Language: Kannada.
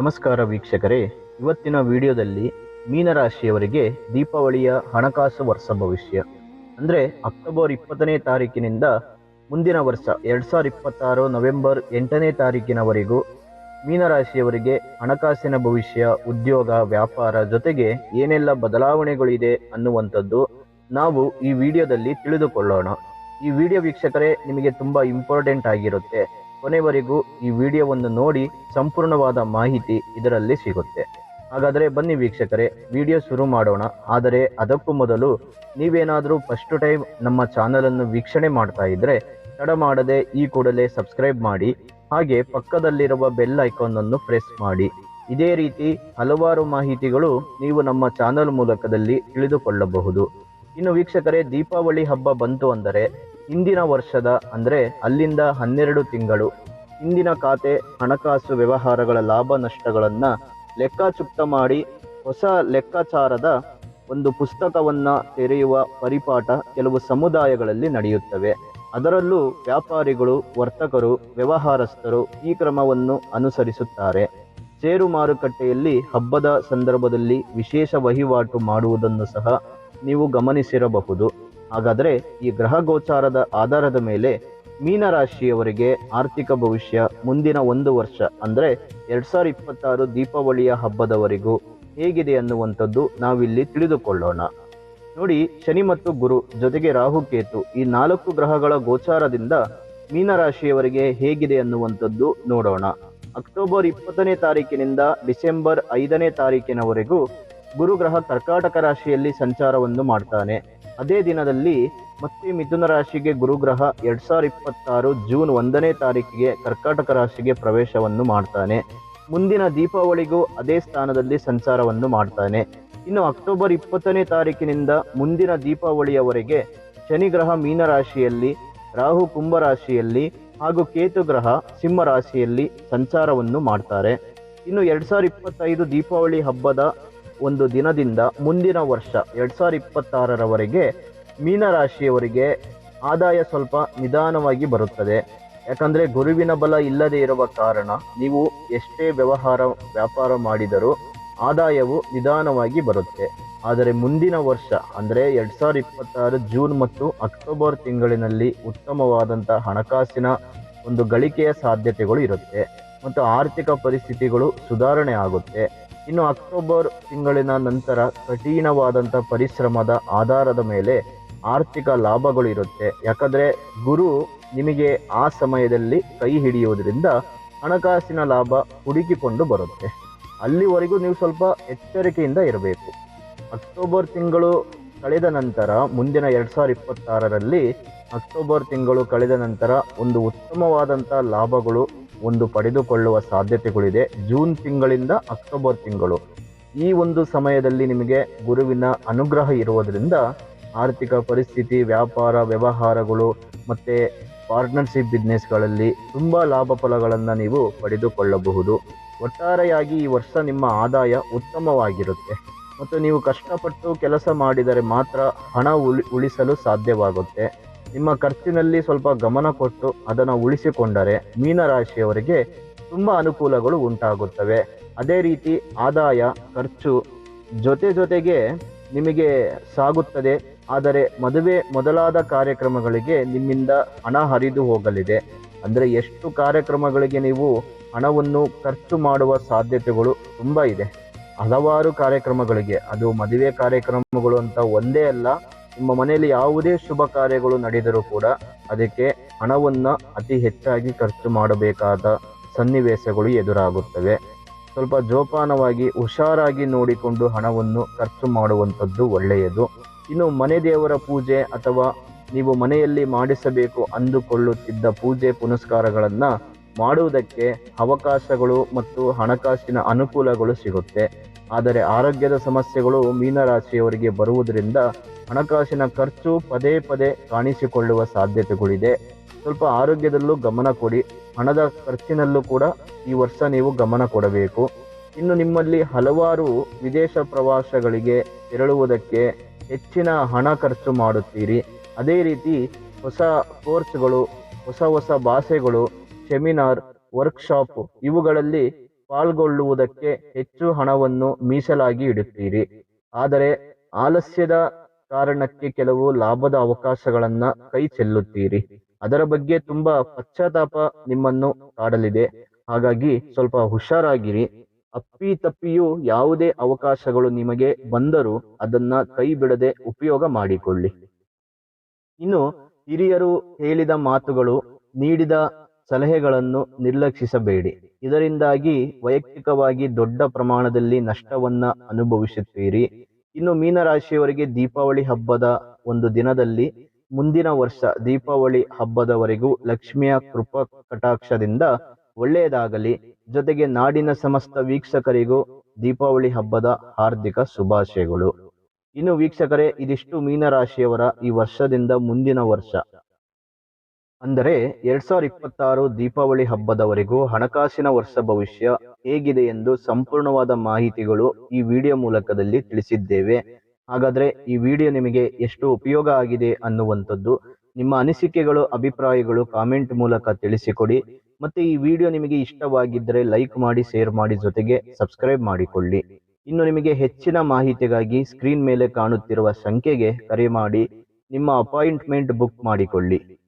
ನಮಸ್ಕಾರ ವೀಕ್ಷಕರೇ. ಇವತ್ತಿನ ವಿಡಿಯೋದಲ್ಲಿ ಮೀನರಾಶಿಯವರಿಗೆ ದೀಪಾವಳಿಯ ಹಣಕಾಸು ವರ್ಷ ಭವಿಷ್ಯ. ಅಂದರೆ ಅಕ್ಟೋಬರ್ ಇಪ್ಪತ್ತನೇ ತಾರೀಕಿನಿಂದ ಮುಂದಿನ ವರ್ಷ, ಎರಡು ಸಾವಿರದ ಇಪ್ಪತ್ತಾರು ನವೆಂಬರ್ ಎಂಟನೇ ತಾರೀಕಿನವರೆಗೂ ಮೀನರಾಶಿಯವರಿಗೆ ಹಣಕಾಸಿನ ಭವಿಷ್ಯ, ಉದ್ಯೋಗ, ವ್ಯಾಪಾರ ಜೊತೆಗೆ ಏನೆಲ್ಲ ಬದಲಾವಣೆಗಳಿದೆ ಅನ್ನುವಂಥದ್ದು ನಾವು ಈ ವಿಡಿಯೋದಲ್ಲಿ ತಿಳಿದುಕೊಳ್ಳೋಣ. ಈ ವಿಡಿಯೋ ವೀಕ್ಷಕರೇ, ನಿಮಗೆ ತುಂಬ ಇಂಪಾರ್ಟೆಂಟ್ ಆಗಿರುತ್ತೆ. ಕೊನೆವರೆಗೂ ಈ ವಿಡಿಯೋವನ್ನು ನೋಡಿ ಸಂಪೂರ್ಣವಾದ ಮಾಹಿತಿ ಇದರಲ್ಲಿ ಸಿಗುತ್ತೆ. ಹಾಗಾದರೆ ಬನ್ನಿ ವೀಕ್ಷಕರೇ, ವಿಡಿಯೋ ಶುರು ಮಾಡೋಣ. ಆದರೆ ಅದಕ್ಕೂ ಮೊದಲು ನೀವೇನಾದರೂ ಫಸ್ಟ್ ಟೈಮ್ ನಮ್ಮ ಚಾನಲನ್ನು ವೀಕ್ಷಣೆ ಮಾಡ್ತಾ ಇದ್ದರೆ ತಡ ಮಾಡದೆ ಈ ಕೂಡಲೇ ಸಬ್ಸ್ಕ್ರೈಬ್ ಮಾಡಿ, ಹಾಗೆ ಪಕ್ಕದಲ್ಲಿರುವ ಬೆಲ್ ಐಕಾನ್ ಅನ್ನು ಪ್ರೆಸ್ ಮಾಡಿ. ಇದೇ ರೀತಿ ಹಲವಾರು ಮಾಹಿತಿಗಳು ನೀವು ನಮ್ಮ ಚಾನಲ್ ಮೂಲಕದಲ್ಲಿ ತಿಳಿದುಕೊಳ್ಳಬಹುದು. ಇನ್ನು ವೀಕ್ಷಕರೇ, ದೀಪಾವಳಿ ಹಬ್ಬ ಬಂತು ಅಂದರೆ ಹಿಂದಿನ ವರ್ಷದ ಅಂದರೆ ಅಲ್ಲಿಂದ ಹನ್ನೆರಡು ತಿಂಗಳು. ಹಿಂದಿನ ಖಾತೆ ಹಣಕಾಸು ವ್ಯವಹಾರಗಳ ಲಾಭ ನಷ್ಟಗಳನ್ನು ಲೆಕ್ಕಚುಕ್ತ ಮಾಡಿ ಹೊಸ ಲೆಕ್ಕಾಚಾರದ ಒಂದು ಪುಸ್ತಕವನ್ನು ತೆರೆಯುವ ಪರಿಪಾಠ ಕೆಲವು ಸಮುದಾಯಗಳಲ್ಲಿ ನಡೆಯುತ್ತವೆ. ಅದರಲ್ಲೂ ವ್ಯಾಪಾರಿಗಳು, ವರ್ತಕರು, ವ್ಯವಹಾರಸ್ಥರು ಈ ಕ್ರಮವನ್ನು ಅನುಸರಿಸುತ್ತಾರೆ. ಷೇರು ಮಾರುಕಟ್ಟೆಯಲ್ಲಿ ಹಬ್ಬದ ಸಂದರ್ಭದಲ್ಲಿ ವಿಶೇಷ ವಹಿವಾಟು ಮಾಡುವುದನ್ನು ಸಹ ನೀವು ಗಮನಿಸಿರಬಹುದು. ಹಾಗಾದರೆ ಈ ಗ್ರಹ ಗೋಚಾರದ ಆಧಾರದ ಮೇಲೆ ಮೀನರಾಶಿಯವರಿಗೆ ಆರ್ಥಿಕ ಭವಿಷ್ಯ ಮುಂದಿನ ಒಂದು ವರ್ಷ, ಅಂದರೆ ಎರಡ್ ಸಾವಿರದ ಇಪ್ಪತ್ತಾರು ದೀಪಾವಳಿಯ ಹಬ್ಬದವರೆಗೂ ಹೇಗಿದೆ ಅನ್ನುವಂಥದ್ದು ನಾವಿಲ್ಲಿ ತಿಳಿದುಕೊಳ್ಳೋಣ. ನೋಡಿ, ಶನಿ ಮತ್ತು ಗುರು ಜೊತೆಗೆ ರಾಹುಕೇತು ಈ ನಾಲ್ಕು ಗ್ರಹಗಳ ಗೋಚಾರದಿಂದ ಮೀನರಾಶಿಯವರಿಗೆ ಹೇಗಿದೆ ಅನ್ನುವಂಥದ್ದು ನೋಡೋಣ. ಅಕ್ಟೋಬರ್ ಇಪ್ಪತ್ತನೇ ತಾರೀಕಿನಿಂದ ಡಿಸೆಂಬರ್ ಐದನೇ ತಾರೀಕಿನವರೆಗೂ ಗುರುಗ್ರಹ ಕರ್ಕಾಟಕ ರಾಶಿಯಲ್ಲಿ ಸಂಚಾರವನ್ನು ಮಾಡ್ತಾನೆ. ಅದೇ ದಿನದಲ್ಲಿ ಮತ್ತೆ ಮಿಥುನ ರಾಶಿಗೆ ಗುರುಗ್ರಹ ಎರಡ್ ಸಾವಿರ ಇಪ್ಪತ್ತಾರು ಜೂನ್ ಒಂದನೇ ತಾರೀಕಿಗೆ ಕರ್ಕಾಟಕ ರಾಶಿಗೆ ಪ್ರವೇಶವನ್ನು ಮಾಡ್ತಾನೆ. ಮುಂದಿನ ದೀಪಾವಳಿಗೂ ಅದೇ ಸ್ಥಾನದಲ್ಲಿ ಸಂಚಾರವನ್ನು ಮಾಡ್ತಾನೆ. ಇನ್ನು ಅಕ್ಟೋಬರ್ ಇಪ್ಪತ್ತನೇ ತಾರೀಕಿನಿಂದ ಮುಂದಿನ ದೀಪಾವಳಿಯವರೆಗೆ ಶನಿ ಗ್ರಹ ಮೀನರಾಶಿಯಲ್ಲಿ ರಾಹು ಕುಂಭ ರಾಶಿಯಲ್ಲಿ ಹಾಗೂ ಕೇತು ಗ್ರಹ ಸಿಂಹ ರಾಶಿಯಲ್ಲಿ ಸಂಚಾರವನ್ನು ಮಾಡ್ತಾರೆ. ಇನ್ನು ಎರಡ್ ಸಾವಿರದ ಇಪ್ಪತ್ತೈದು ದೀಪಾವಳಿ ಹಬ್ಬದ ಒಂದು ದಿನದಿಂದ ಮುಂದಿನ ವರ್ಷ, ಎರಡ್ ಸಾವಿರ ಇಪ್ಪತ್ತಾರರವರೆಗೆ ಮೀನರಾಶಿಯವರಿಗೆ ಆದಾಯ ಸ್ವಲ್ಪ ನಿಧಾನವಾಗಿ ಬರುತ್ತದೆ. ಯಾಕಂದ್ರೆ ಗುರುವಿನ ಬಲ ಇಲ್ಲದೆ ಇರುವ ಕಾರಣ ನೀವು ಎಷ್ಟೇ ವ್ಯವಹಾರ, ವ್ಯಾಪಾರ ಮಾಡಿದರೂ ಆದಾಯವು ನಿಧಾನವಾಗಿ ಬರುತ್ತೆ. ಆದರೆ ಮುಂದಿನ ವರ್ಷ, ಅಂದರೆ ಎರಡ್ ಸಾವಿರದ ಇಪ್ಪತ್ತಾರು ಜೂನ್ ಮತ್ತು ಅಕ್ಟೋಬರ್ ತಿಂಗಳಿನಲ್ಲಿ ಉತ್ತಮವಾದಂಥ ಹಣಕಾಸಿನ ಒಂದು ಗಳಿಕೆಯ ಸಾಧ್ಯತೆಗಳು ಇರುತ್ತೆ. ಮತ್ತು ಆರ್ಥಿಕ ಪರಿಸ್ಥಿತಿಗಳು ಸುಧಾರಣೆ ಆಗುತ್ತೆ. ಇನ್ನು ಅಕ್ಟೋಬರ್ ತಿಂಗಳಿನ ನಂತರ ಕಠಿಣವಾದಂಥ ಪರಿಶ್ರಮದ ಆಧಾರದ ಮೇಲೆ ಆರ್ಥಿಕ ಲಾಭಗಳು ಇರುತ್ತೆ. ಯಾಕಂದರೆ ಗುರು ನಿಮಗೆ ಆ ಸಮಯದಲ್ಲಿ ಕೈ ಹಿಡಿಯುವುದರಿಂದ ಹಣಕಾಸಿನ ಲಾಭ ಹುಡುಕಿಕೊಂಡು ಬರುತ್ತೆ. ಅಲ್ಲಿವರೆಗೂ ನೀವು ಸ್ವಲ್ಪ ಎಚ್ಚರಿಕೆಯಿಂದ ಇರಬೇಕು. ಅಕ್ಟೋಬರ್ ತಿಂಗಳು ಕಳೆದ ನಂತರ, ಮುಂದಿನ ಎರಡು ಸಾವಿರದ ಇಪ್ಪತ್ತಾರರಲ್ಲಿ ಅಕ್ಟೋಬರ್ ತಿಂಗಳು ಕಳೆದ ನಂತರ ಒಂದು ಉತ್ತಮವಾದಂಥ ಲಾಭಗಳು ಒಂದು ಪಡೆದುಕೊಳ್ಳುವ ಸಾಧ್ಯತೆಗಳಿದೆ. ಜೂನ್ ತಿಂಗಳಿಂದ ಅಕ್ಟೋಬರ್ ತಿಂಗಳು. ಈ ಒಂದು ಸಮಯದಲ್ಲಿ ನಿಮಗೆ ಗುರುವಿನ ಅನುಗ್ರಹ ಇರುವುದರಿಂದ ಆರ್ಥಿಕ ಪರಿಸ್ಥಿತಿ, ವ್ಯಾಪಾರ, ವ್ಯವಹಾರಗಳು ಮತ್ತು ಪಾರ್ಟ್ನರ್ಶಿಪ್ ಬಿಸ್ನೆಸ್ಗಳಲ್ಲಿ ತುಂಬ ಲಾಭ ಫಲಗಳನ್ನು ನೀವು ಪಡೆದುಕೊಳ್ಳಬಹುದು. ಒಟ್ಟಾರೆಯಾಗಿ ಈ ವರ್ಷ ನಿಮ್ಮ ಆದಾಯ ಉತ್ತಮವಾಗಿರುತ್ತೆ. ಮತ್ತು ನೀವು ಕಷ್ಟಪಟ್ಟು ಕೆಲಸ ಮಾಡಿದರೆ ಮಾತ್ರ ಹಣ ಉಳಿ, ಉಳಿಸಲು ಸಾಧ್ಯವಾಗುತ್ತೆ. ನಿಮ್ಮ ಖರ್ಚಿನಲ್ಲಿ ಸ್ವಲ್ಪ ಗಮನ ಕೊಟ್ಟು ಅದನ್ನು ಉಳಿಸಿಕೊಂಡರೆ ಮೀನರಾಶಿಯವರಿಗೆ ತುಂಬ ಅನುಕೂಲಗಳು ಉಂಟಾಗುತ್ತವೆ. ಅದೇ ರೀತಿ ಆದಾಯ, ಖರ್ಚು ಜೊತೆ ಜೊತೆಗೆ ನಿಮಗೆ ಸಾಗುತ್ತದೆ. ಆದರೆ ಮದುವೆ ಮೊದಲಾದ ಕಾರ್ಯಕ್ರಮಗಳಿಗೆ ನಿಮ್ಮಿಂದ ಹಣ ಹರಿದು ಹೋಗಲಿದೆ. ಅಂದರೆ ಎಷ್ಟು ಕಾರ್ಯಕ್ರಮಗಳಿಗೆ ನೀವು ಹಣವನ್ನು ಖರ್ಚು ಮಾಡುವ ಸಾಧ್ಯತೆಗಳು ತುಂಬ ಇದೆ. ಹಲವಾರು ಕಾರ್ಯಕ್ರಮಗಳಿಗೆ, ಅದು ಮದುವೆ ಕಾರ್ಯಕ್ರಮಗಳು ಅಂತ ಒಂದೇ ಅಲ್ಲ ನಿಮ್ಮ ಮನೆಯಲ್ಲಿ ಯಾವುದೇ ಶುಭ ಕಾರ್ಯಗಳು ನಡೆದರೂ ಕೂಡ ಅದಕ್ಕೆ ಹಣವನ್ನು ಅತಿ ಹೆಚ್ಚಾಗಿ ಖರ್ಚು ಮಾಡಬೇಕಾದ ಸನ್ನಿವೇಶಗಳು ಎದುರಾಗುತ್ತವೆ. ಸ್ವಲ್ಪ ಜೋಪಾನವಾಗಿ, ಹುಷಾರಾಗಿ ನೋಡಿಕೊಂಡು ಹಣವನ್ನು ಖರ್ಚು ಮಾಡುವಂಥದ್ದು ಒಳ್ಳೆಯದು. ಇನ್ನು ಮನೆ ದೇವರ ಪೂಜೆ ಅಥವಾ ನೀವು ಮನೆಯಲ್ಲಿ ಮಾಡಿಸಬೇಕು ಅಂದುಕೊಳ್ಳುತ್ತಿದ್ದ ಪೂಜೆ ಪುನಸ್ಕಾರಗಳನ್ನು ಮಾಡುವುದಕ್ಕೆ ಅವಕಾಶಗಳು ಮತ್ತು ಹಣಕಾಸಿನ ಅನುಕೂಲಗಳು ಸಿಗುತ್ತೆ. ಆದರೆ ಆರೋಗ್ಯದ ಸಮಸ್ಯೆಗಳು ಮೀನರಾಶಿಯವರಿಗೆ ಬರುವುದರಿಂದ ಹಣಕಾಸಿನ ಖರ್ಚು ಪದೇ ಪದೇ ಕಾಣಿಸಿಕೊಳ್ಳುವ ಸಾಧ್ಯತೆಗಳಿದೆ. ಸ್ವಲ್ಪ ಆರೋಗ್ಯದಲ್ಲೂ ಗಮನ ಕೊಡಿ. ಹಣದ ಖರ್ಚಿನಲ್ಲೂ ಕೂಡ ಈ ವರ್ಷ ನೀವು ಗಮನ ಕೊಡಬೇಕು. ಇನ್ನು ನಿಮ್ಮಲ್ಲಿ ಹಲವಾರು ವಿದೇಶ ಪ್ರವಾಸಗಳಿಗೆ ತೆರಳುವುದಕ್ಕೆ ಹೆಚ್ಚಿನ ಹಣ ಖರ್ಚು ಮಾಡುತ್ತೀರಿ. ಅದೇ ರೀತಿ ಹೊಸ ಕೋರ್ಸ್ಗಳು, ಹೊಸ ಹೊಸ ಭಾಷೆಗಳು, ಸೆಮಿನಾರ್, ವರ್ಕ್ಶಾಪ್ ಇವುಗಳಲ್ಲಿ ಪಾಲ್ಗೊಳ್ಳುವುದಕ್ಕೆ ಹೆಚ್ಚು ಹಣವನ್ನು ಮೀಸಲಾಗಿ ಇಡುತ್ತೀರಿ. ಆದರೆ ಆಲಸ್ಯದ ಕಾರಣಕ್ಕೆ ಕೆಲವು ಲಾಭದ ಅವಕಾಶಗಳನ್ನ ಕೈ ಚೆಲ್ಲುತ್ತೀರಿ. ಅದರ ಬಗ್ಗೆ ತುಂಬಾ ಪಶ್ಚಾತ್ತಾಪ ನಿಮ್ಮನ್ನು ಕಾಡಲಿದೆ ಹಾಗಾಗಿ ಸ್ವಲ್ಪ ಹುಷಾರಾಗಿರಿ. ಅಪ್ಪಿ ತಪ್ಪಿಯೂ ಯಾವುದೇ ಅವಕಾಶಗಳು ನಿಮಗೆ ಬಂದರೂ ಅದನ್ನ ಕೈ ಬಿಡದೆ ಉಪಯೋಗ ಮಾಡಿಕೊಳ್ಳಿ. ಇನ್ನು ಹಿರಿಯರು ಹೇಳಿದ ಮಾತುಗಳು ನೀಡಿದ ಸಲಹೆಗಳನ್ನು ನಿರ್ಲಕ್ಷಿಸಬೇಡಿ. ಇದರಿಂದಾಗಿ ವೈಯಕ್ತಿಕವಾಗಿ ದೊಡ್ಡ ಪ್ರಮಾಣದಲ್ಲಿ ನಷ್ಟವನ್ನ ಅನುಭವಿಸುತ್ತೀರಿ. ಇನ್ನು ಮೀನರಾಶಿಯವರಿಗೆ ದೀಪಾವಳಿ ಹಬ್ಬದ ಒಂದು ದಿನದಲ್ಲಿ ಮುಂದಿನ ವರ್ಷ ದೀಪಾವಳಿ ಹಬ್ಬದವರೆಗೂ ಲಕ್ಷ್ಮಿಯ ಕೃಪ ಕಟಾಕ್ಷದಿಂದ ಒಳ್ಳೆಯದಾಗಲಿ. ಜೊತೆಗೆ ನಾಡಿನ ಸಮಸ್ತ ವೀಕ್ಷಕರಿಗೂ ದೀಪಾವಳಿ ಹಬ್ಬದ ಹಾರ್ದಿಕ ಶುಭಾಶಯಗಳು. ಇನ್ನು ವೀಕ್ಷಕರೇ, ಇದಿಷ್ಟು ಮೀನರಾಶಿಯವರ ಈ ವರ್ಷದಿಂದ ಮುಂದಿನ ವರ್ಷ. ಅಂದರೆ ಎರಡ್ ಸಾವಿರದ ಇಪ್ಪತ್ತಾರು ದೀಪಾವಳಿ ಹಬ್ಬದವರೆಗೂ ಹಣಕಾಸಿನ ವರ್ಷ ಭವಿಷ್ಯ ಹೇಗಿದೆ ಎಂದು ಸಂಪೂರ್ಣವಾದ ಮಾಹಿತಿಗಳು ಈ ವಿಡಿಯೋ ಮೂಲಕದಲ್ಲಿ ತಿಳಿಸಿದ್ದೇವೆ. ಹಾಗಾದ್ರೆ ಈ ವಿಡಿಯೋ ನಿಮಗೆ ಎಷ್ಟು ಉಪಯೋಗ ಆಗಿದೆ ಅನ್ನುವಂಥದ್ದು, ನಿಮ್ಮ ಅನಿಸಿಕೆಗಳು, ಅಭಿಪ್ರಾಯಗಳು ಕಾಮೆಂಟ್ ಮೂಲಕ ತಿಳಿಸಿಕೊಡಿ. ಮತ್ತೆ ಈ ವಿಡಿಯೋ ನಿಮಗೆ ಇಷ್ಟವಾಗಿದ್ದರೆ ಲೈಕ್ ಮಾಡಿ, ಶೇರ್ ಮಾಡಿ ಜೊತೆಗೆ ಸಬ್ಸ್ಕ್ರೈಬ್ ಮಾಡಿಕೊಳ್ಳಿ. ಇನ್ನು ನಿಮಗೆ ಹೆಚ್ಚಿನ ಮಾಹಿತಿಗಾಗಿ ಸ್ಕ್ರೀನ್ ಮೇಲೆ ಕಾಣುತ್ತಿರುವ ಸಂಖ್ಯೆಗೆ ಕರೆ ಮಾಡಿ, ನಿಮ್ಮ ಅಪಾಯಿಂಟ್ಮೆಂಟ್ ಬುಕ್ ಮಾಡಿಕೊಳ್ಳಿ.